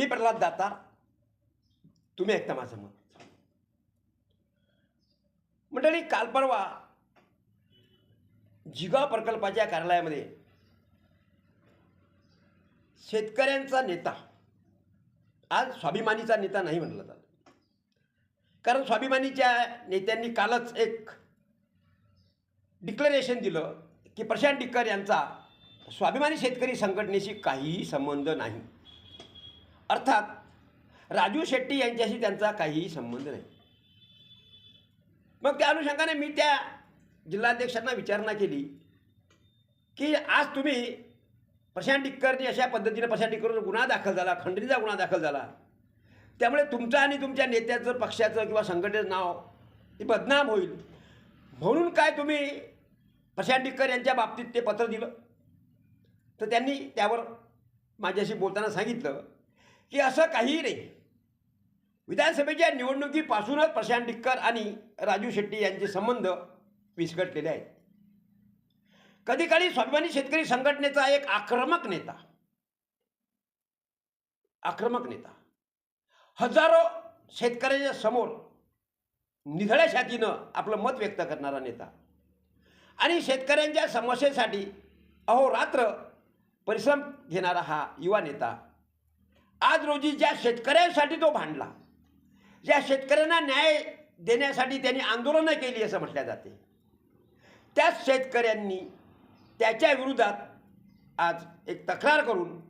मी प्रल्हाद दाता. तुम्ही ऐकता माझं मत. मंडळी काल परवा जिगाव प्रकल्पाच्या कार्यालयामध्ये शेतकऱ्यांचा नेता आज स्वाभिमानीचा नेता नाही म्हणलं जात. कारण स्वाभिमानीच्या नेत्यांनी कालच एक डिक्लरेशन दिलं की प्रशांत डिक्कर यांचा स्वाभिमानी शेतकरी संघटनेशी काहीही संबंध नाही. अर्थात राजू शेट्टी यांच्याशी त्यांचा काहीही संबंध नाही. मग त्या अनुषंगाने मी त्या जिल्हाध्यक्षांना विचारणा केली की आज तुम्ही प्रशांत टिक्करनी अशा पद्धतीने प्रशांत टिक्करवर गुन्हा दाखल झाला खंडणीचा गुन्हा दाखल झाला. त्यामुळे तुमचं आणि तुमच्या नेत्याचं पक्षाचं किंवा संघटनेचं नाव हे बदनाम होईल. म्हणून काय तुम्ही प्रशांत टिक्कर यांच्या बाबतीत ते पत्र दिलं? तर त्यांनी त्यावर माझ्याशी बोलताना सांगितलं. की असं काहीही नाही. विधानसभेच्या निवडणुकीपासूनच प्रशांत टिक्कर आणि राजू शेट्टी यांचे संबंध विस्कटलेले आहेत. कधी काळी स्वाभिमानी शेतकरी संघटनेचा एक आक्रमक नेता आक्रमक नेता हजारो शेतकऱ्याच्या समोर निधळ्या छातीनं आपलं मत व्यक्त करणारा नेता आणि शेतकऱ्यांच्या समस्येसाठी अहोरात्र परिश्रम घेणारा हा युवा नेता आज रोजी ज्या शेतकऱ्यांसाठी तो भांडला ज्या शेतकऱ्यांना न्याय देण्यासाठी त्यांनी आंदोलनं केली असं म्हटल्या जाते त्याच शेतकऱ्यांनी त्याच्या विरोधात आज एक तक्रार करून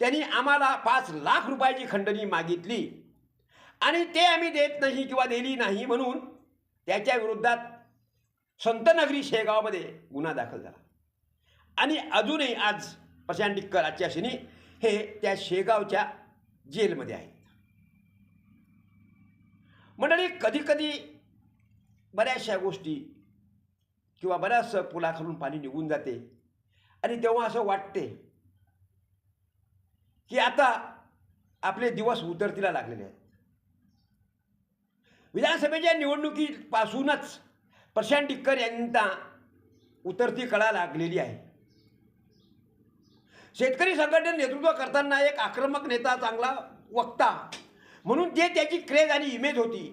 त्यांनी आम्हाला पाच लाख रुपयाची खंडणी मागितली आणि ते आम्ही देत नाही किंवा दिली नाही म्हणून त्याच्या विरोधात संतनगरी शेगावमध्ये गुन्हा दाखल झाला. आणि अजूनही आज प्रशांत डिक्कर आजच्या शनी हे त्या शेगावच्या जेलमध्ये आहेत. मंडळी कधीकधी बऱ्याचशा गोष्टी किंवा बऱ्याचसं पुलाखालून पाणी निघून जाते. आणि तेव्हा असं वाटते की आता आपले दिवस उतरतीला लागलेले आहेत. विधानसभेच्या निवडणुकीपासूनच प्रशांत टिक्कर यांना उतरती कळा लागलेली आहे. शेतकरी संघटने नेतृत्व करताना एक आक्रमक नेता चांगला वक्ता. म्हणून जे त्याची क्रेज आणि इमेज होती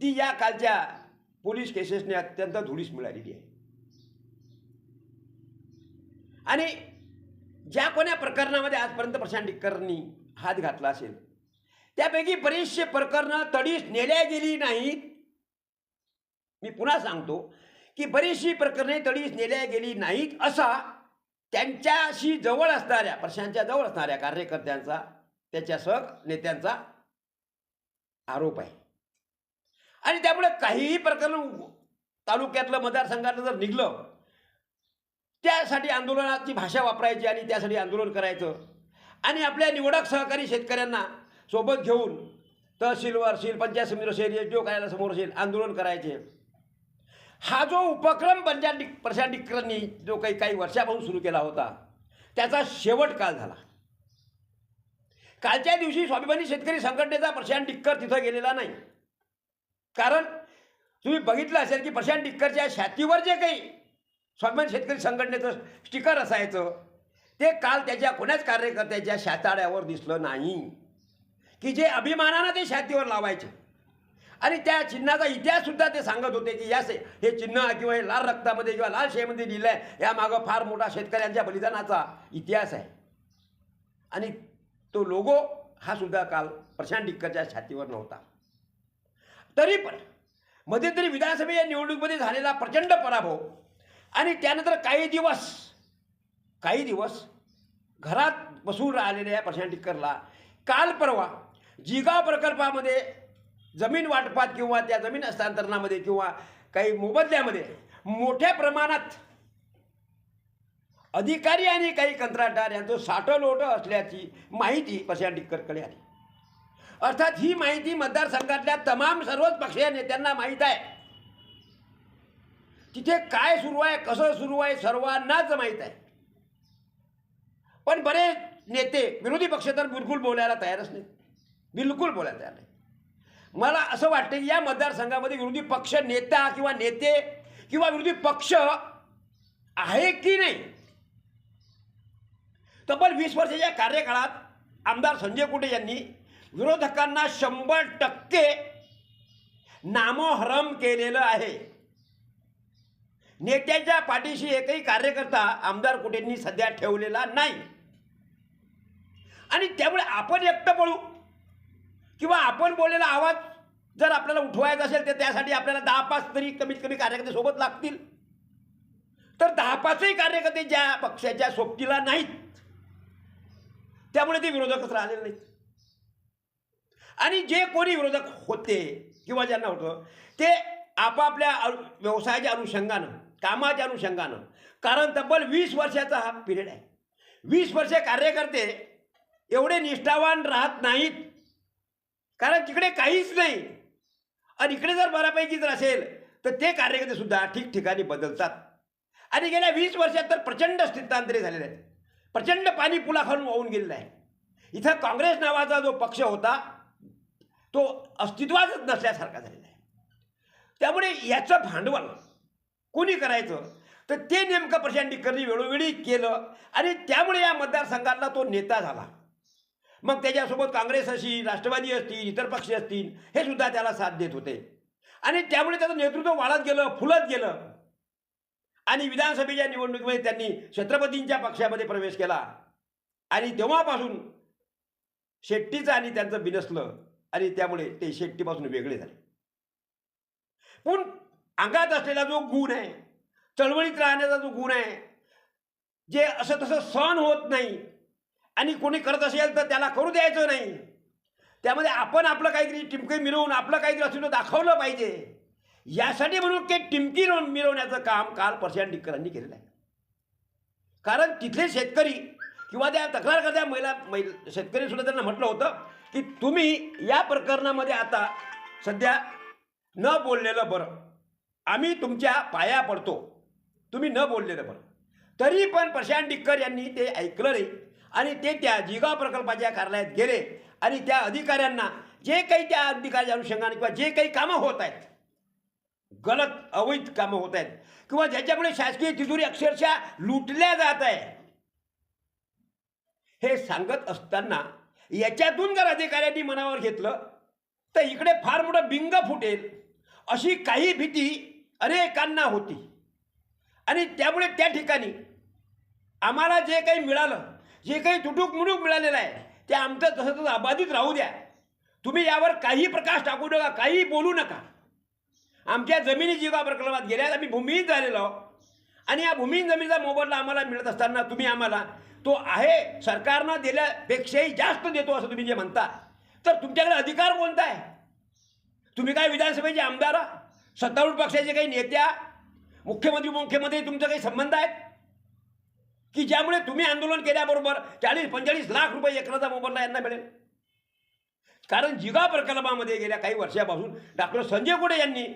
ती या कालच्या पोलीस केसेसने अत्यंत धुळीस मिळालेली आहे. आणि ज्या कोण्या प्रकरणामध्ये आजपर्यंत प्रशांत टिक्करनी हात घातला असेल त्यापैकी बरीचशे प्रकरणं तडीस नेल्या गेली नाहीत. मी पुन्हा सांगतो की बरीचशी प्रकरणे तडीस नेल्या गेली नाहीत असा त्यांच्याशी जवळ असणाऱ्या प्रशांतच्या जवळ असणाऱ्या कार्यकर्त्यांचा त्याच्यासह नेत्यांचा आरोप आहे. आणि त्यामुळे काहीही प्रकरण तालुक्यातलं मतदारसंघातलं जर निघलं त्यासाठी आंदोलनाची भाषा वापरायची आणि त्यासाठी आंदोलन करायचं. आणि आपल्या निवडक सहकारी शेतकऱ्यांना सोबत घेऊन तहसीलवर असेल पंचायत समिती असेल एस डी ओ कार्यालयासमोर असेल आंदोलन करायचे. हा जो उपक्रम पंचायत प्रशांत जो काही काही वर्षापासून सुरू केला होता त्याचा शेवट काल झाला. कालच्या दिवशी स्वाभिमानी शेतकरी संघटनेचा प्रशांत टिक्कर तिथं गेलेला नाही. कारण तुम्ही बघितलं असेल की प्रशांत टिक्करच्या छातीवर जे काही स्वाभिमानी शेतकरी संघटनेचं स्टिकर असायचं ते काल त्याच्या कोण्याच कार्यकर्त्याच्या शाताड्यावर दिसलं नाही. की जे अभिमानानं ते छातीवर लावायचे. आणि त्या चिन्हाचा इतिहाससुद्धा ते सांगत होते की या हे चिन्ह किंवा हे लाल रक्तामध्ये किंवा लाल शेमध्ये लिहिलं आहे यामागं फार मोठा शेतकऱ्यांच्या बलिदानाचा इतिहास आहे. आणि तो लोगो हा सुद्धा काल प्रशांत डिक्करच्या छातीवर नव्हता. तरी पण मध्यंतरी विधानसभेच्या निवडणुकीमध्ये झालेला प्रचंड पराभव आणि त्यानंतर काही दिवस काही दिवस घरात बसून राहिलेल्या प्रशांत टिक्करला काल परवा जिगाव प्रकल्पामध्ये जमीन वाटपात किंवा त्या जमीन हस्तांतरणामध्ये किंवा काही मोबदल्यामध्ये मोठ्या प्रमाणात अधिकारी आणि काही कंत्राटदार यांचं साठं लोटं असल्याची माहिती प्रशांत टिक्करकडे आली. अर्थात ही माहिती मतदारसंघातल्या तमाम सर्वच पक्षीय नेत्यांना माहीत आहे. तिथे काय सुरू आहे कसं सुरू आहे सर्वांनाच माहीत आहे. पण बरेच नेते विरोधी पक्ष तर बिलकुल बोलायला तयारच नाही बिलकुल बोलायला तयार नाही मला असं वाटतं की या मतदारसंघामध्ये विरोधी पक्ष नेता किंवा नेते किंवा विरोधी पक्ष आहे की नाही? तब्बल वीस वर्षाच्या कार्यकाळात आमदार संजय कुटे यांनी विरोधकांना शंभर टक्के नामोहरम केलेलं आहे. नेत्याच्या पाठीशी एकही कार्यकर्ता आमदार कुटेंनी सध्या ठेवलेला नाही. आणि त्यामुळे आपण एकटं पळू. किंवा आपण बोललेला आवाज जर आपल्याला उठवायचा असेल तर त्यासाठी आपल्याला दहा पाच तरी कमीत कमी कार्यकर्ते सोबत लागतील. तर दहा पाचही कार्यकर्ते ज्या पक्षाच्या सोबतीला नाहीत त्यामुळे ते विरोधकच राहिलेले नाहीत. आणि जे कोणी विरोधक होते किंवा ज्यांना होतं ते आपापल्या अनु- व्यवसायाच्या अनुषंगानं कामाच्या अनुषंगानं कारण तब्बल वीस वर्षाचा हा पिरियड आहे. वीस वर्षे कार्यकर्ते एवढे निष्ठावान राहत नाहीत कारण तिकडे काहीच नाही. आणि इकडे जर बऱ्यापैकी जर असेल तर ते कार्यकर्ते सुद्धा ठिकठिकाणी बदलतात. आणि गेल्या वीस वर्षात तर प्रचंड स्थितांतरे झालेले आहेत. प्रचंड पाणी पुलाखालून वाहून गेलेलं आहे. इथं काँग्रेस नावाचा जो पक्ष होता तो अस्तित्वातच नसल्यासारखा झालेला आहे. त्यामुळे याचं भांडवल कोणी करायचं? तर ते नेमकं प्रशांत टिक्करनी वेळोवेळी केलं. आणि त्यामुळे या मतदारसंघातला तो नेता झाला. मग त्याच्यासोबत काँग्रेस असतील राष्ट्रवादी असतील इतर पक्ष असतील हे सुद्धा त्याला साथ देत होते. आणि त्यामुळे त्याचं नेतृत्व वाढत गेलं फुलत गेलं. आणि विधानसभेच्या निवडणुकीमध्ये त्यांनी छत्रपतींच्या पक्षामध्ये प्रवेश केला. आणि तेव्हापासून शेट्टीचं आणि त्यांचं बिनसलं. आणि त्यामुळे ते शेट्टीपासून वेगळे झाले. पण अंगात असलेला जो गुण आहे चळवळीत राहण्याचा जो गुण आहे जे असं तसं सहन होत नाही आणि कोणी करत असेल तर त्याला करू द्यायचं नाही. त्यामध्ये आपण आपलं काहीतरी टिमकं मिरवून आपलं काहीतरी अस्तित्व दाखवलं पाहिजे. यासाठी म्हणून ते टिमकी मिळवण्याचं मिरवण्याचं काम काल परशान टिक्करांनी केलेलं आहे. कारण तिथले शेतकरी किंवा त्या तक्रार करत्या महिला महिला शेतकरी सुद्धा त्यांना म्हटलं होतं की तुम्ही या प्रकरणामध्ये आता सध्या न बोललेलं बरं. आम्ही तुमच्या पाया पडतो. तुम्ही न बोललेलं बरं. तरी पण प्रशांत डिक्कर यांनी ते ऐकलं नाही. आणि ते त्या जिगाव प्रकल्पाच्या कार्यालयात गेले. आणि त्या अधिकाऱ्यांना जे काही त्या अधिकाऱ्याच्या अनुषंगाने किंवा जे काही कामं होत आहेत गलत अवैध कामं होत आहेत किंवा ज्याच्यामुळे शासकीय तिजोरी अक्षरशः लुटल्या जात आहे हे सांगत असताना याच्यातून जर अधिकाऱ्यांनी मनावर घेतलं तर इकडे फार मोठं बिंग फुटेल अशी काही भीती अनेकांना होती. आणि त्यामुळे त्या ठिकाणी आम्हाला जे काही मिळालं जे काही तुटूक मुटूक मिळालेलं आहे ते आमचं तसं तसं अबाधित राहू द्या. तुम्ही यावर काही प्रकाश टाकू नका काही बोलू नका. आमच्या जमिनी जीवा प्रकल्पात गेल्यात आम्ही भूमिहीन झालेलो आहोत. आणि या भूमिहीन जमिनीचा मोबदला आम्हाला मिळत असताना तुम्ही आम्हाला तो आहे सरकारनं दिल्यापेक्षाही जास्त देतो असं तुम्ही जे म्हणता. तर तुमच्याकडे अधिकार कोणता आहे? तुम्ही काय विधानसभेचे आमदार सत्तारूढ पक्षाचे काही नेत्या मुख्यमंत्री मुख्यमंत्री तुमचं काही संबंध आहेत? की ज्यामुळे तुम्ही आंदोलन केल्याबरोबर चाळीस पंचेचाळीस लाख रुपये एकराचा मोबदला यांना मिळेल. कारण जिगा प्रकल्पामध्ये गेल्या काही वर्षापासून डॉक्टर संजय गोडे यांनी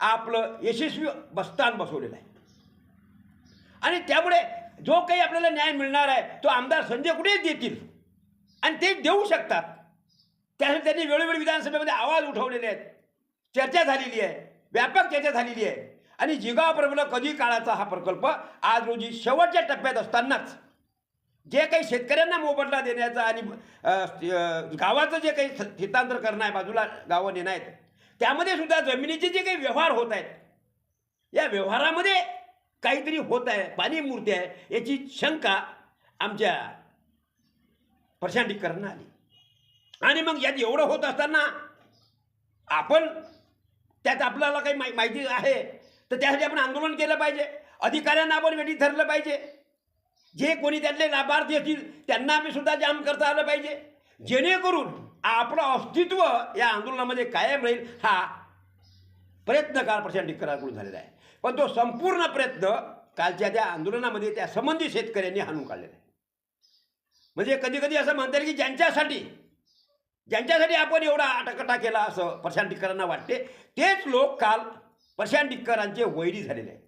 आपलं यशस्वी बस्तान बसवलेलं आहे. आणि त्यामुळे जो काही आपल्याला न्याय मिळणार आहे तो आमदार संजय कुठेच देतील. आणि ते देऊ शकतात. त्यासाठी त्यांनी वेळोवेळी विधानसभेमध्ये आवाज उठवलेले आहेत. चर्चा झालेली आहे. व्यापक चर्चा झालेली आहे. आणि जिगाव प्रबल कधी काळाचा हा प्रकल्प आज रोजी शेवटच्या टप्प्यात असतानाच जे काही शेतकऱ्यांना मोबदला देण्याचा आणि गावाचं जे काही हितांतर करणं आहे बाजूला गावं नेणं आहेत त्यामध्ये सुद्धा जमिनीचे जे काही व्यवहार होत आहेत या व्यवहारामध्ये काहीतरी होत आहे पाणी मूर्ती आहे याची शंका आमच्या प्रशांत आली. आणि मग यात एवढं होत असताना आपण त्यात आपल्याला काही माहिती आहे तर त्यासाठी आपण आंदोलन केलं पाहिजे. अधिकाऱ्यांना आपण वेळी धरलं पाहिजे. जे कोणी त्यातले लाभार्थी असतील त्यांना आम्ही सुद्धा जाम करता आलं पाहिजे. जेणेकरून आपलं अस्तित्व या आंदोलनामध्ये कायम राहील हा प्रयत्न काल प्रशांत टिक्कराकडून झालेला आहे. पण तो संपूर्ण प्रयत्न कालच्या त्या आंदोलनामध्ये त्या संबंधित शेतकऱ्यांनी हाणून काढलेला आहे. म्हणजे कधी कधी असं म्हणता येईल की ज्यांच्यासाठी ज्यांच्यासाठी आपण एवढा आटाकटा केला असं प्रशांत टिक्करांना वाटते तेच लोक काल प्रशांत टिक्करांचे वैरी झालेले आहेत.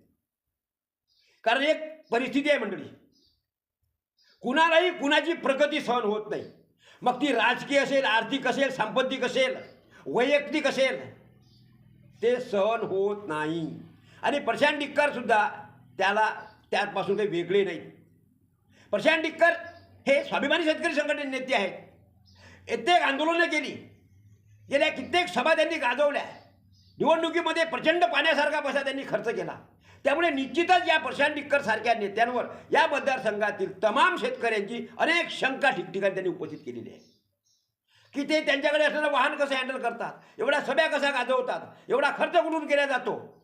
कारण एक परिस्थिती आहे मंडळी. कुणालाही कुणाची प्रगती सहन होत नाही. मग ती राजकीय असेल आर्थिक असेल सांपत्तिक असेल वैयक्तिक असेल ते सहन होत नाही. आणि प्रशांत डिक्करसुद्धा त्याला त्यापासून काही वेगळे नाही प्रशांत टिक्कर हे स्वाभिमानी शेतकरी संघटनेचे नेते आहेत. कित्येक आंदोलनं केली. गेल्या कित्येक सभा त्यांनी गाजवल्या. निवडणुकीमध्ये प्रचंड पाण्यासारखा पैसा त्यांनी खर्च केला. त्यामुळे निश्चितच या प्रशांत डिक्करसारख्या नेत्यांवर या मतदारसंघातील तमाम शेतकऱ्यांची अनेक शंका ठिकठिकाणी त्यांनी उपस्थित केलेली आहे. की ते त्यांच्याकडे असलेलं वाहन कसं हँडल करतात? एवढ्या सभ्या कशा गाजवतात? एवढा खर्च कुठून केला जातो?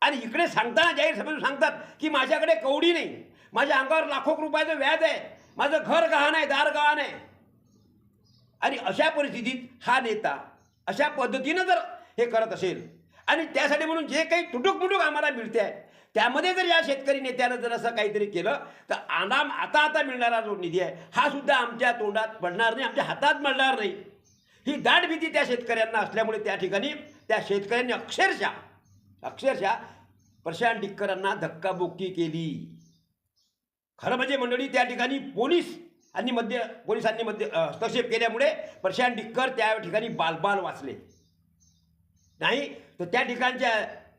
आणि इकडे सांगताना जाहीर सभेतून सांगतात की माझ्याकडे कवडी नाही. माझ्या अंगावर लाखो रुपयाचं व्याज आहे. माझं घर गहाण आहे दार गहाण आहे. आणि अशा परिस्थितीत हा नेता अशा पद्धतीनं जर हे करत असेल. आणि त्यासाठी म्हणून जे काही तुटुक मुटुक आम्हाला मिळते आहे त्यामध्ये जर या शेतकरी नेत्यानं जर असं काहीतरी केलं तर आनाम आता आता मिळणारा जो निधी आहे हा सुद्धा आमच्या तोंडात पडणार नाही आमच्या हातात मिळणार नाही. ही दाट भीती त्या शेतकऱ्यांना असल्यामुळे त्या ठिकाणी त्या शेतकऱ्यांनी अक्षरशः अक्षरशः प्रशांत डिक्करांना धक्काबुक्की केली. खरं म्हणजे मंडळी त्या ठिकाणी पोलीस आणि मध्य पोलिसांनी मध्य हस्तक्षेप केल्यामुळे प्रशांत डिक्कर त्या ठिकाणी बालबाल वाचले. नाही तर त्या ठिकाणच्या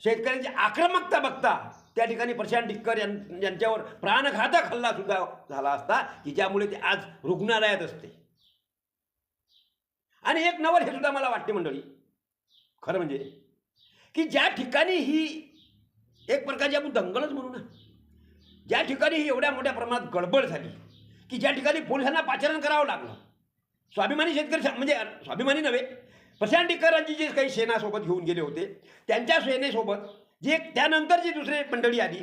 शेतकऱ्यांची आक्रमकता बघता त्या ठिकाणी प्रशांत डिक्कर यां- यांच्यावर प्राणघातक हल्ला सुद्धा झाला असता की ज्यामुळे ते आज रुग्णालयात असते. आणि एक नवल हे सुद्धा मला वाटते मंडळी खरं म्हणजे की ज्या ठिकाणी ही एक प्रकारची आपण दंगलच म्हणू ना ज्या ठिकाणी ही एवढ्या मोठ्या प्रमाणात गडबड झाली की ज्या ठिकाणी पोलिसांना पाचारण करावं लागलं स्वाभिमानी शेतकरी म्हणजे स्वाभिमानी नव्हे पसांडीकरांची जे जी काही सेनासोबत घेऊन गेले होते त्यांच्या सेनेसोबत जे त्यानंतर जी दुसरी मंडळी आली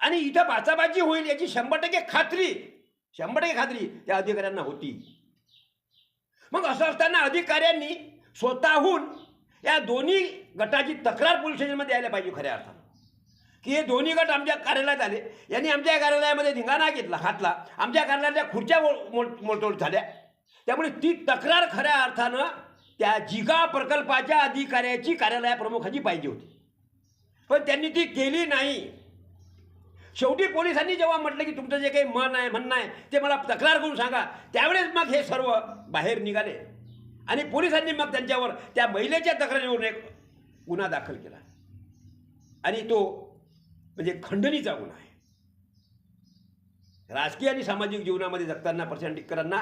आणि इथं बाचाबाची होईल याची शंभर टक्के खात्री शंभर टक्के खात्री त्या अधिकाऱ्यांना होती. मग असं असताना अधिकाऱ्यांनी स्वतःहून या दोन्ही गटाची तक्रार पोलीस स्टेशनमध्ये यायला पाहिजे खऱ्या अर्थानं. की हे दोन्ही गट आमच्या कार्यालयात आले यांनी आमच्या कार्यालयामध्ये धिंगाणा घेतला घातला आमच्या कार्यालयाच्या खुर्च्या मोड- मोड- झाल्या. त्यामुळे ती तक्रार खऱ्या अर्थानं त्या जिगा प्रकल्पाच्या अधिकाऱ्याची कार्यालयाप्रमुखाची पाहिजे होती. पण त्यांनी ती केली नाही. शेवटी पोलिसांनी जेव्हा म्हटलं की तुमचं जे काही मन आहे म्हणणं आहे ते मला तक्रार करून सांगा. त्यावेळेस मग हे सर्व बाहेर निघाले. आणि पोलिसांनी मग त्यांच्यावर त्या महिलेच्या तक्रारीवरून एक गुन्हा दाखल केला. आणि तो म्हणजे खंडणीचा गुन्हा आहे. राजकीय आणि सामाजिक जीवनामध्ये जगताना प्रशांत टिक्करांना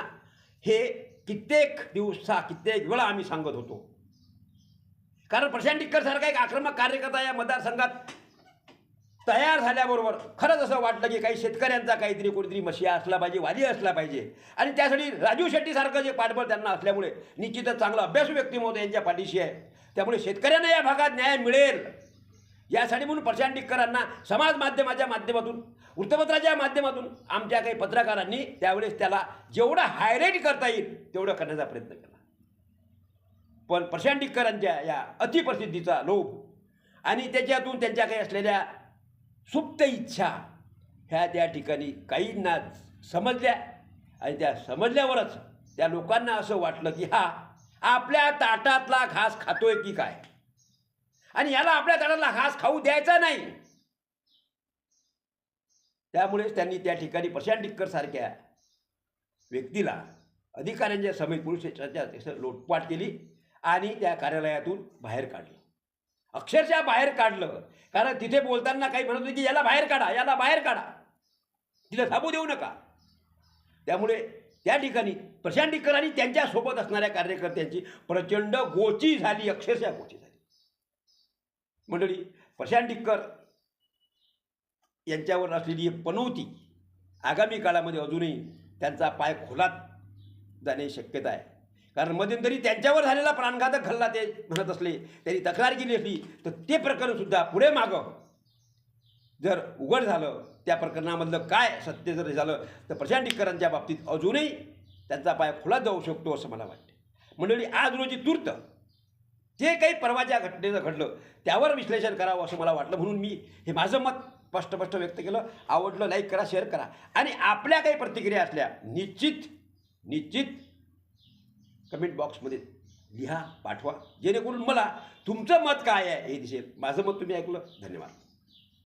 हे कित्येक दिवसा कित्येक वेळा आम्ही सांगत होतो. कारण प्रशांत टिक्करसारखा एक आक्रमक कार्यकर्ता या मतदारसंघात तयार झाल्याबरोबर खरंच असं वाटलं की काही शेतकऱ्यांचा काहीतरी कोणीतरी मशिया असला पाहिजे वादी असला पाहिजे. आणि त्यासाठी राजू शेट्टीसारखं जे पाठबळ त्यांना असल्यामुळे निश्चितच चांगलं अभ्यासू व्यक्तिमत्व यांच्या पाठीशी आहे. त्यामुळे शेतकऱ्यांना या भागात न्याय मिळेल. यासाठी म्हणून प्रशांत टिक्करांना समाज माध्यमाच्या माध्यमातून वृत्तपत्राच्या माध्यमातून आमच्या काही पत्रकारांनी त्यावेळेस त्याला जेवढं हायलाईट करता येईल तेवढं करण्याचा प्रयत्न केला. पण प्रशांत डिक्करांच्या या अतिप्रसिद्धीचा लोभ आणि त्याच्यातून त्यांच्या काही असलेल्या सुप्त इच्छा ह्या त्या ठिकाणी काहींना समजल्या आणि त्या समजल्यावरच त्या लोकांना असं वाटलं की हा आपल्या ताटातला घास खातोय की काय? आणि याला आपल्या ताटातला घास खाऊ द्यायचा नाही. त्यामुळेच त्यांनी त्या ठिकाणी प्रशांत टिक्कर सारख्या व्यक्तीला अधिकाऱ्यांच्या समेत पोलीस लोटपाट केली आणि त्या कार्यालयातून बाहेर काढलं. अक्षरशः बाहेर काढलं. कारण तिथे बोलताना काही म्हणत होते की याला बाहेर काढा याला बाहेर काढा. तिला थांबू देऊ नका. त्यामुळे त्या ठिकाणी प्रशांत टिक्कर आणि त्यांच्यासोबत असणाऱ्या कार्यकर्त्यांची प्रचंड गोची झाली अक्षरशः गोची झाली. मंडळी प्रशांत टिक्कर यांच्यावर असलेली एक पनवती आगामी काळामध्ये अजूनही त्यांचा पाय खोलात जाणे शक्यता आहे. कारण मध्यंतरी त्यांच्यावर झालेला प्राणघातक हल्ला ते म्हणत असले त्यांनी तक्रार केली असली तर ते प्रकरणसुद्धा पुढे मागं. जर उघड झालं त्या प्रकरणामधलं काय सत्य जर झालं तर प्रशांतिकरांच्या बाबतीत अजूनही त्यांचा पाय खुला जाऊ शकतो असं मला वाटते. मंडळी आज रोजी तूर्त जे काही परवाच्या घटनेचं घडलं त्यावर विश्लेषण करावं असं मला वाटलं. म्हणून मी हे माझं मत स्पष्ट व्यक्त केलं. आवडलं लाईक करा शेअर करा. आणि आपल्या काही प्रतिक्रिया असल्या निश्चित निश्चित कमेंट बॉक्समध्ये लिहा पाठवा. जेणेकरून मला तुमचं मत काय आहे हे दिसेल. माझं मत तुम्ही ऐकलं. धन्यवाद.